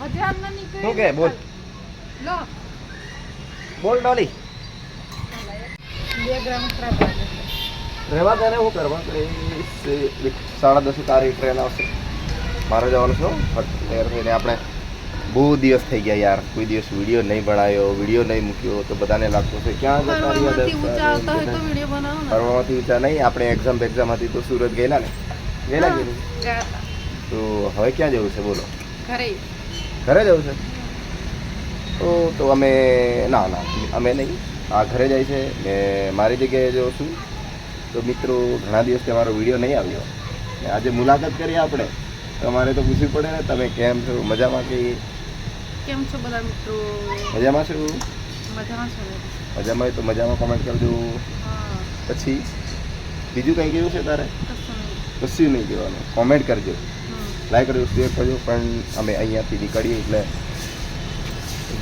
શું કે? બોલ. લો. બોલ ડોલી. રહેવા દે ને હું કરવા સાડા દસે તારી ટ્રેન આવશે. મારે જવાનું છે આપણે બહુ દિવસ થઈ ગયા યાર. કોઈ દિવસ વીડિયો નહીં બનાવ્યો વીડિયો નહીં મૂક્યો તો બધાને લાગતું છે ક્યાં જતા ફરવામાંથી ઊંચા તારીખ? નહીં આપણે એક્ઝામ એક્ઝામ હતી તો સુરત ગયેલા ને. ગયેલા. તો હવે ક્યાં જવું છે બોલો. ઘરે. ઘરે જવું છે? તો તો અમે ના ના અમે નહીં. આ ઘરે જાય છે ને મારી જગ્યાએ જો છું તો મિત્રો ઘણા દિવસથી અમારો વીડિયો નહીં આવ્યો. ને આજે મુલાકાત કરીએ આપણે. તો અમારે તો પૂછવું પડે ને તમે કેમ છો? મજામાં કે? કેમ છો બધા મિત્રો? મજામાં છો? મજામાં છો? મજામાં હોય તો મજામાં કોમેન્ટ કરજો. પછી બીજું કંઈ કેવું છે તારે? કશું નહીં. કહેવાનું. કોમેન્ટ કરજો. લાઈક કર્યું શેર કર્યું પણ અમે અહીંયાથી નીકળીએ એટલે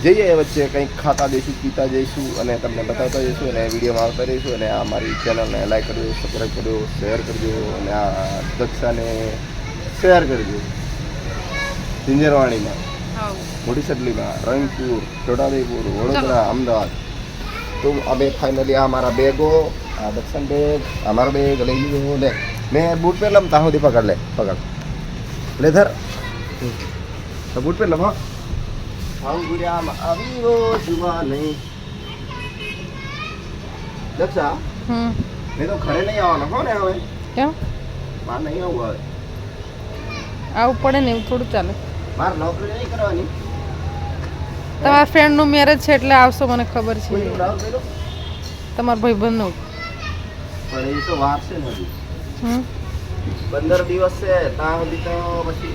જઈએ વચ્ચે કંઈક ખાતા જઈશું પીતા જઈશું અને તમને બતાવતા જઈશું અને વિડીયોમાં આવતા રહીશું અને આ મારી ચેનલને લાઈક કરજો સબસ્ક્રાઈબ કરજો શેર કરજો અને આ દક્ષાને શેર કરજો. સિંજરવાણીમાં. મોટી સડલીમાં રંગપુર છોટાદેપુર વડોદરા અમદાવાદ. તો અમે ફાઇનલી આ મારા બેગો આ દક્ષિણ બેગ અમારો બેગ લઈ લીધો ને મેં બૂટ પહેરલામ તાહો સુધી પકડ લે પકડ લે ધર. તો બૂટ પહેરલામ હા. અંગુરિયામાં આવ્યો જુવા નહીં દક્ષા હમ. મેં તો ઘરે નહીં આવવાનો હો ને હવે. કેમ? મારે નહીં આવું હવે. આવું પડે ને એવું થોડું ચાલે. મારે નોકરી નહીં કરવાની. તમારા ફ્રેન્ડનું મેરેજ છે એટલે આવશો મને ખબર છે. તમારા ભાઈબંધનું. પણ એ તો વાર છે ને હજી. હમ. પંદર દિવસ છે ત્યાં સુધી તો પછી?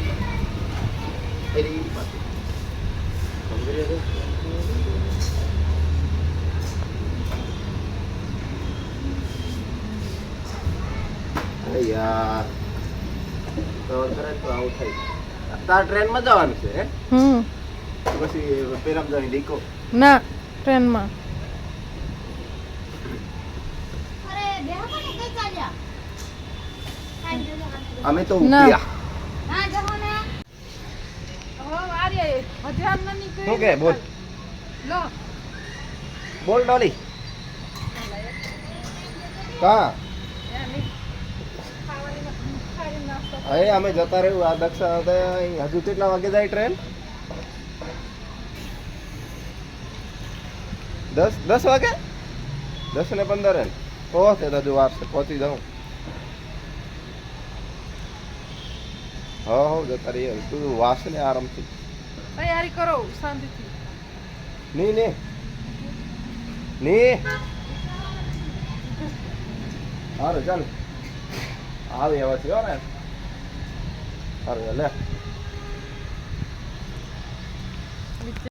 અરે યાર. તો કરે તો આવું થાય. તાર ટ્રેનમાં જવાનું છે હે? હમ. પછી પેલા જવાની ડીકો. ના ટ્રેનમાં. અમે તો ના. ઉઠ્યા શું કે? બોલ. લો. બોલ ડોલી. કા? અરે અમે જતા રહ્યું આ દક્ષા હતા હજુ કેટલા વાગે જાય ટ્રેન દસ દસ વાગે? દસ ને પંદર તો હજુ વાર છે પહોંચી જાઉં. હા હો જતા રહીએ. તું વાસ ને આરામથી. તૈયારી કરો શાંતિથી. નહીં ને. નહીં હારો ચાલ. આવે એવા થયો ને. હારો લે.